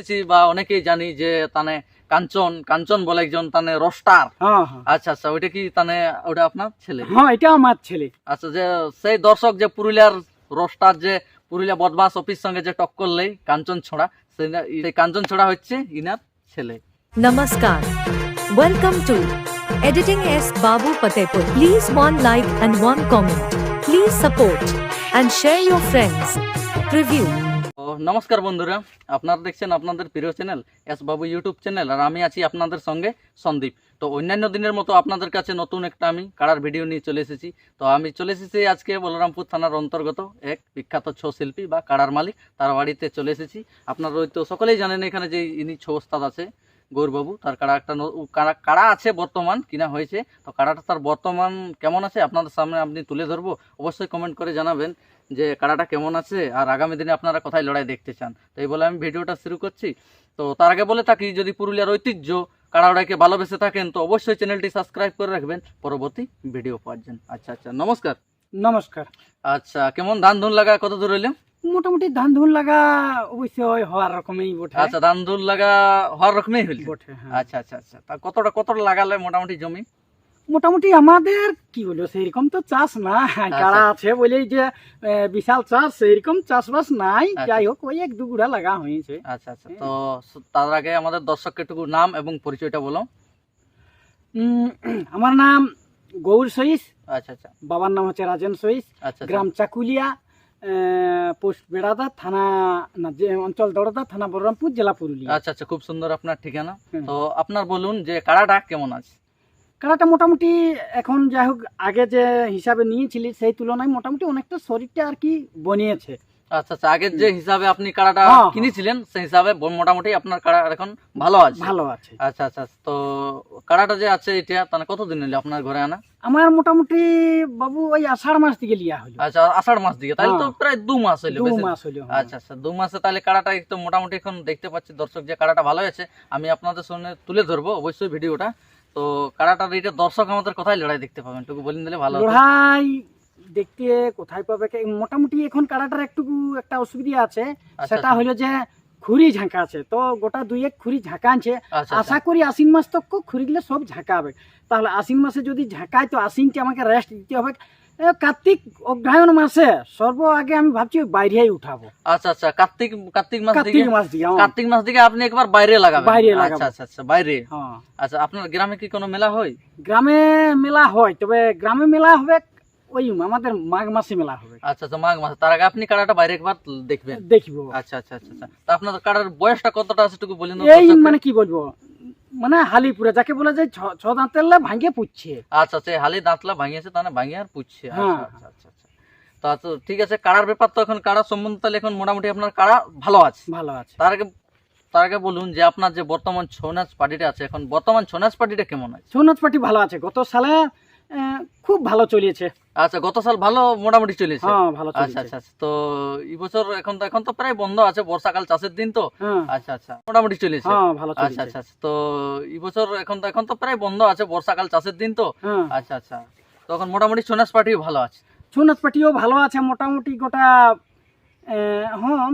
শুনেছি বা অনেকেই জানি যে তানে কাঞ্চন কাঞ্চন বলে একজন তানে রোস্টার হ্যাঁ হ্যাঁ আচ্ছা আচ্ছা ওইটা কি তানে ওটা আপনার ছেলে হ্যাঁ এটা আমার ছেলে আচ্ছা যে সেই দর্শক যে পুরুলিয়ার রোস্টার যে পুরুলিয়া বদমাস অফিস সঙ্গে যে টক্কর লেই কাঞ্চন ছোড়া সেই কাঞ্চন ছোড়া হচ্ছে ইনার ছেলে নমস্কার welcome to editing S Babu Patepur. Please one like and one comment. Please support and share your friends. Preview. নমস্কার বন্ধুরা, আপনারা দেখছেন আপনাদের প্রিয় channel S Babu YouTube channel, আর আমি আছি আপনাদের সঙ্গে সন্দীপ। তো অন্যান্য দিনের মতো আপনাদের কাছে নতুন একটা আমি কাড়ার ভিডিও নিয়ে চলে এসেছি। তো আমি চলে এসেছি আজকে বলরামপুর থানার অন্তর্গত এক বিখ্যাত ছৌ শিল্পী বা কাড়ার মালিক, তার বাড়িতে চলে এসেছি। আপনারা হয়তো সকলেই জানেন এখানে যে ইনি ছৌ ওস্তাদ আছে। গৌরবাবু তার কাড়া একটা কাড়া কাড়া আছে বর্তমান কিনা হয়েছে। তো কাড়াটা তার বর্তমান কেমন আছে আপনাদের সামনে আপনি তুলে ধরবো। অবশ্যই কমেন্ট করে জানাবেন যে কাড়াটা কেমন আছে আর আগামী দিনে আপনারা কোথায় লড়াই দেখতে চান। তো এই বলে আমি ভিডিওটা শুরু করছি। তো তার আগে বলে থাকি যদি পুরুলিয়ার ঐতিহ্য কাড়াওড়াকে ভালোবেসে থাকেন তো অবশ্যই চ্যানেলটি সাবস্ক্রাইব করে রাখবেন। পরবর্তী ভিডিও পাওয়ার জন্য। আচ্ছা আচ্ছা নমস্কার। নমস্কার। আচ্ছা কেমন ধান ধুন লাগা কত দূর হইলে মোটামুটি ধান ধুন লাগা অবশ্যই হওয়ার রকমই বটে। আচ্ছা ধান ধুন লাগা হওয়ার রকমই হইল। বটে হ্যাঁ। আচ্ছা আচ্ছা আচ্ছা। তা কতটা কতটা লাগালে মোটামুটি জমি? মোটামুটি আমাদের কি বলব সেইরকম তো চাষ না। কারা আছে বলেই যে বিশাল চাষ সেইরকম চাষবাস নাই। আচ্ছা। যাই হোক ওই এক দু গুড়া লাগা হয়েছে। আচ্ছা আচ্ছা। তো তার আগে আমাদের দর্শককে একটু নাম এবং পরিচয়টা বলো। আমার নাম গৌর সইস। আচ্ছা আচ্ছা। বাবার নাম হচ্ছে রাজেন সইস। আচ্ছা। গ্রাম চাকুলিয়া। পোস্ট বেড়াদা থানা না যে অঞ্চল দড়দা থানা বলরামপুর জেলা পুরুলিয়া। আচ্ছা আচ্ছা খুব সুন্দর আপনার ঠিকানা। তো আপনার বলুন যে কাড়াটা কেমন আছে? কারাটা মোটামুটি এখন যাই হোক আগে যে হিসাবে নিয়েছিলি সেই তুলনায় মোটামুটি অনেকটা শরীরটা আর কি বনিয়েছে। আচ্ছা আচ্ছা আগের যে হিসাবে আপনি কাড়াটা হ্যাঁ, হ্যাঁ। কিনেছিলেন সেই হিসাবে মোটামুটি আপনার কাড়া এখন ভালো আছে ভালো আছে আচ্ছা আচ্ছা তো কাড়াটা যে আছে এটা তাহলে কতদিন হলো আপনার ঘরে আনা আমার মোটামুটি বাবু ওই আষাঢ় মাস থেকে লিয়া হলো আচ্ছা আষাঢ় মাস তাহলে তো হ্যাঁ। প্রায় দু মাস দু মাস হলো। আচ্ছা আচ্ছা দু মাসে তাহলে কাড়াটা একটু মোটামুটি এখন দেখতে পাচ্ছি দর্শক যে কাড়াটা ভালো আছে আমি আপনাদের সামনে তুলে ধরবো অবশ্যই ভিডিওটা তো কাড়াটার এটা দর্শক আমাদের কোথায় লড়াই দেখতে পাবেন একটু বলে দিলে ভালো। লড়াই দেখতে কোথায় পাবে? মোটামুটি এখন কারাটার একটু একটা অসুবিধা আছে। আচ্ছা, সেটা আচ্ছা। হলো যে খুরি ঝাঁকা আছে। তো গোটা দুই এক খুরি ঝাঁকা আছে আচ্ছা আশা করি আশ্বিন মাস তক খুরিগুলো সব ঝাঁকাবে তাহলে আশ্বিন মাসে যদি ঝাঁকায় তো আশ্বিনকে আমাকে রেস্ট দিতে হবে। কার্তিক অগ্রহায়ণ মাসে সর্ব আগে আমি ভাবছি বাইরেই উঠাবো। আচ্ছা আচ্ছা। কার্তিক কার্তিক মাস কার্তিক মাস দিকে। কার্তিক মাস দিকে আপনি একবার বাইরে লাগাবেন। বাইরে। আচ্ছা আচ্ছা আচ্ছা। বাইরে। হ্যাঁ আচ্ছা আপনার গ্রামে কি কোনো মেলা হয়? গ্রামে মেলা হয় তবে গ্রামে মেলা হবে ওই আমাদের মাঘ মাসে মেলা হবে। আচ্ছা আচ্ছা মাঘ মাস। তার আগে আপনি কাড়াটা বাইরে একবার দেখবেন। দেখব। আচ্ছা আচ্ছা আচ্ছা আচ্ছা। তা আপনার কাড়ার বয়সটা কতটা আছে একটু বলেন এই মানে কি বলব? মানে হালিপুরে যাকে বলে যে ছ- ছ দাঁতের ভাঙে পুচ্ছে। আচ্ছা আচ্ছা হালি দাঁতলা ভাঙিয়েছে তাহলে ভাঙিয়ে আর পুচ্ছে। হ্যাঁ। আচ্ছা আচ্ছা আচ্ছা। আচ্ছা তা তো ঠিক আছে কাড়ার ব্যাপার তো এখন কাড়া সম্বন্ধে তাহলে এখন মোটামুটি আপনার কাড়া ভালো আছে। ভালো আছে। তার আগে তার আগে বলুন যে আপনার যে বর্তমান ছৌ নাচ পার্টিটা আছে এখন বর্তমান ছৌ নাচ পার্টিটা কেমন আছে? সৌনাথ পাটি ভালো আছে। গত সালে খুব ভালো চলেছে আচ্ছা গত সাল ভালো মোটামুটি চলেছে। ভালো আচ্ছা আচ্ছা আচ্ছা। তো এই বছর এখন তো এখন তো প্রায় বন্ধ আছে বর্ষাকাল চাষের দিন তো। হ্যাঁ। আচ্ছা আচ্ছা মোটামুটি চলেছে। ভালো আচ্ছা আচ্ছা আচ্ছা। তো এই বছর এখন তো এখন তো প্রায় বন্ধ আছে বর্ষাকাল চাষের দিন তো। আচ্ছা আচ্ছা। তখন মোটামুটি সোনাস পার্টি ভালো আছে। সৌনাথ পাটিও ভালো আছে মোটামুটি গোটা হ্যাঁ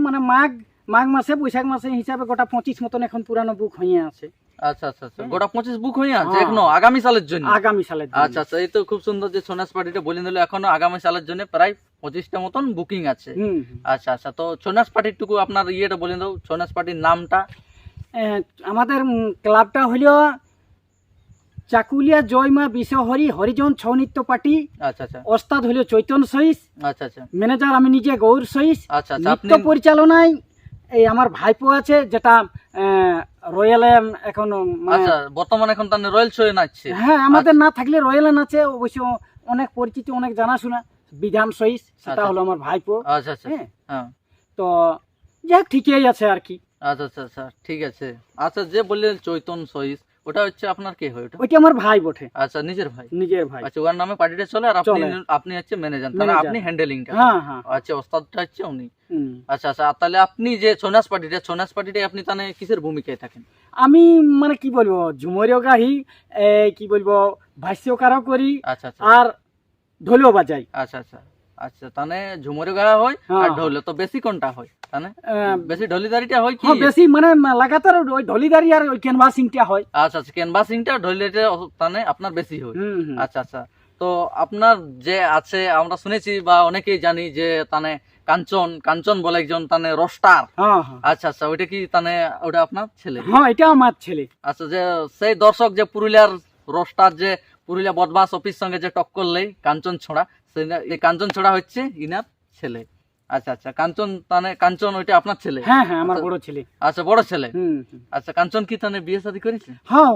মানে মাঘ মাঘ মাসে বৈশাখ মাসে হিসাবে গোটা পঁচিশ মতন এখন পুরানো বুক হয়ে আছে। আচ্ছা আচ্ছা আচ্ছা। গোটা পঁচিশ বুক হয়ে আছে হ্যাঁ। এখনও আগামী সালের জন্য? আগামী সালের আচ্ছা আচ্ছা এই তো খুব সুন্দর যে সোনাস পার্টিটা বলে এখনও আগামী সালের জন্য প্রায় পঁচিশটা মতন বুকিং আছে। আচ্ছা আচ্ছা তো সোনাস আপনার ইয়েটা বলে দাও সোনাস পার্টির নামটা। আমাদের ক্লাবটা হলো চাকুলিয়া জয়মা বিশ্বহরি হরিজন ছৌ নৃত্য পার্টি। আচ্ছা আচ্ছা। ওস্তাদ হলো চৈতন্য সইস। আচ্ছা আচ্ছা। ম্যানেজার আমি নিজে গৌর সইস। আচ্ছা আচ্ছা নৃত্য পরিচালনায় এই আমার ভাইপো আছে যেটা রয়্যালে এখন মানে আচ্ছা বর্তমানে এখন তার রয়্যাল শোয়ে নাচছে। হ্যাঁ আমাদের না থাকলে রয়্যালে নাচে অবশ্য অনেক পরিচিত অনেক জানাশোনা। বিধান সহিস সেটা আচ্ছা। হলো আমার ভাইপো। আচ্ছা আচ্ছা। হ্যাঁ। হ্যাঁ। তো যাই হোক ঠিকই আছে আর কি। আচ্ছা আচ্ছা আচ্ছা ঠিক আছে। আচ্ছা যে বললেন চৈতন সহিস ওটা হচ্ছে আপনার কে হয় ওটা? ওইটা আমার ভাই বটে। আচ্ছা নিজের ভাই? নিজের ভাই। আচ্ছা ওর নামে পার্টিটা চলে আর আপনি আপনি হচ্ছে ম্যানেজার। তাহলে আপনি হ্যান্ডেলিংটা হ্যাঁ হ্যাঁ। আচ্ছা ওস্তাদটা হচ্ছে উনি। আচ্ছা আচ্ছা তাহলে আপনি যে সোনাস পার্টিটা সোনাস পার্টিটা আপনি তাহলে কিসের ভূমিকায় থাকেন? আমি মানে কি বলব ঝুমরিও গাহি কি বলব ভাষ্যকারও করি আচ্ছা আচ্ছা। আর ঢোলও বাজাই। আচ্ছা আচ্ছা। আচ্ছা ঝুমুরে গাওয়া হয় হ্যাঁ। আর ঢোলে তো বেশি কোনটা হয়? আহ, বেশি ঢলিদারিটা হয় কি? হ্যাঁ বেশি মানে লাগাতার ওই ঢলিদারি আর ওই ক্যানভাসিংটা হয়। আচ্ছা আচ্ছা ক্যানভাসিংটা ঢলিটা তাহলে আপনার বেশি হয়। আচ্ছা আচ্ছা তো আপনার যে আছে আমরা শুনেছি বা অনেকেই জানি যে তানে কাঞ্চন কাঞ্চন বলে একজন তানে রোস্টার হ্যাঁ আচ্ছা আচ্ছা ওইটা কি তানে ওটা আপনার ছেলে? হ্যাঁ এটা আমার ছেলে। আচ্ছা যে সেই দর্শক যে পুরুলিয়ার রোস্টার যে পুরুলিয়া বদমাস অফিস সঙ্গে যে টক লেই কাঞ্চন ছোড়া সেই কাঞ্চন ছোড়া হচ্ছে ইনার ছেলে। আচ্ছা আচ্ছা কাঞ্চন তানে কাঞ্চন ওইটা আপনার ছেলে? হ্যাঁ হ্যাঁ আমার আচ্ছা। বড় ছেলে। আচ্ছা বড় ছেলে। আচ্ছা কাঞ্চন কি তানে বিয়ে শাদী করেছে? হ্যাঁ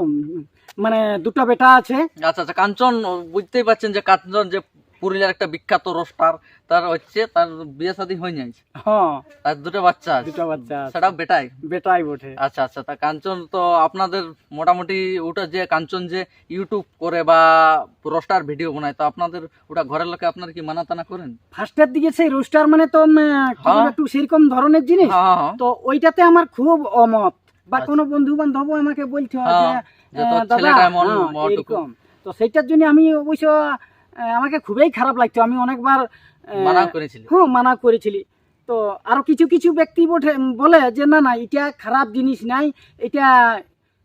মানে দুটো বেটা আছে। আচ্ছা আচ্ছা কাঞ্চন বুঝতেই পারছেন যে কাঞ্চন যে পুরুলিয়ার একটা বিখ্যাত রোস্টার তার হচ্ছে তার বিয়ে শাদী হয়ে যাচ্ছে হ্যাঁ। তার দুটো বাচ্চা আছে। দুটো বাচ্চা সেটা বেটাই? বেটাই বটে। আচ্ছা আচ্ছা তা কাঞ্চন তো আপনাদের মোটামুটি ওটা যে কাঞ্চন যে ইউটিউব করে বা রোস্টার ভিডিও বানায় তো আপনাদের ওটা ঘরের লোকে আপনার কি মানা টানা করেন? ফার্স্টের দিকে সেই রোস্টার মানে তো হ্যাঁ। একটু সেরকম ধরনের জিনিস? হ্যাঁ হ্যাঁ তো ওইটাতে আমার খুব অমত। বা আচ্ছা। কোনো বন্ধু বান্ধব আমাকে বলছে হ্যাঁ, দাদা। তো সেইটার জন্য আমি অবশ্য আমাকে খুবই খারাপ লাগতো। আমি অনেকবার মানা করেছিল। হ্যাঁ মানা করেছিলি। তো আরও কিছু কিছু ব্যক্তি বলে যে না না এটা খারাপ জিনিস নাই। এটা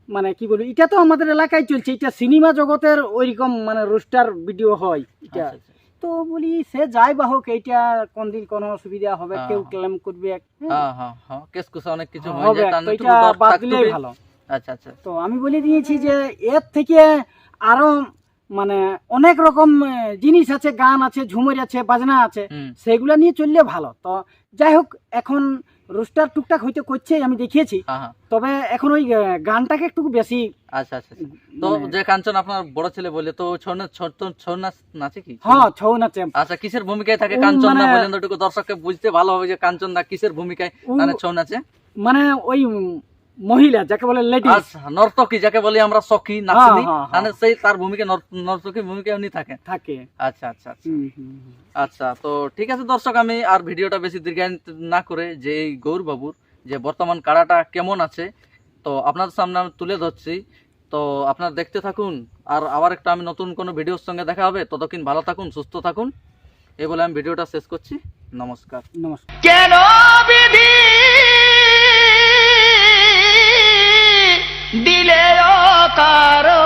মানে কি বলব এটা তো আমাদের এলাকায় চলছে। এটা সিনেমা জগতের ওইরকম মানে রোস্টার ভিডিও হয় এটা। আচ্ছা, আচ্ছা। তো বলি সে যাই বা হোক এইটা কোন দিন কোনো অসুবিধা হবে? হ্যাঁ, কেউ হ্যাঁ। ক্লেম করবে? হ্যাঁ, কেস কুসা অনেক কিছু হয়ে। হবে এটা বাদ দিলেই ভালো। আচ্ছা আচ্ছা। তো আমি বলে দিয়েছি যে এর থেকে আরও মানে অনেক রকম জিনিস আছে গান আছে ঝুমুর আছে বাজনা আছে সেগুলো নিয়ে চললে ভালো। তো যাই হোক এখন রোস্টার টুকটাক হয়তো করছে আমি দেখিয়েছি। হ্যাঁ হ্যাঁ। তবে এখন ওই গানটাকে একটু বেশি আচ্ছা আচ্ছা আচ্ছা। তো মানে- যে কাঞ্চন আপনার বড় ছেলে বলে তো ছৌ নাচ ছৌ নাচ নাচে কি? হ্যাঁ ছৌ নাচে। আচ্ছা কিসের ভূমিকায় থাকে কাঞ্চন দা মানে- বলেন একটু দর্শককে বুঝতে ভালো হবে যে কাঞ্চন দা কিসের ভূমিকায় মানে ছৌ নাচে? মানে ওই মহিলা যাকে বলে লেডিস আচ্ছা নর্তকী যাকে বলি আমরা সখী নাচনি হ্যাঁ, হ্যাঁ। মানে সেই তার ভূমিকা নর্ত- নর্তকী ভূমিকা উনি থাকেন থাকে। আচ্ছা আচ্ছা আচ্ছা। আচ্ছা তো ঠিক আছে দর্শক আমি আর ভিডিওটা বেশি দীর্ঘায়িত না করে যে এই গৌর বাবুর যে বর্তমান কাড়াটা কেমন আছে তো আপনাদের সামনে আমি তুলে ধরছি। তো আপনারা দেখতে থাকুন আর আবার একটা আমি নতুন কোনো ভিডিওর সঙ্গে দেখা হবে। ততক্ষণ ভালো থাকুন সুস্থ থাকুন। এই বলে আমি ভিডিওটা শেষ করছি। নমস্কার। নমস্কার। কেন বিধি দিলেও কারও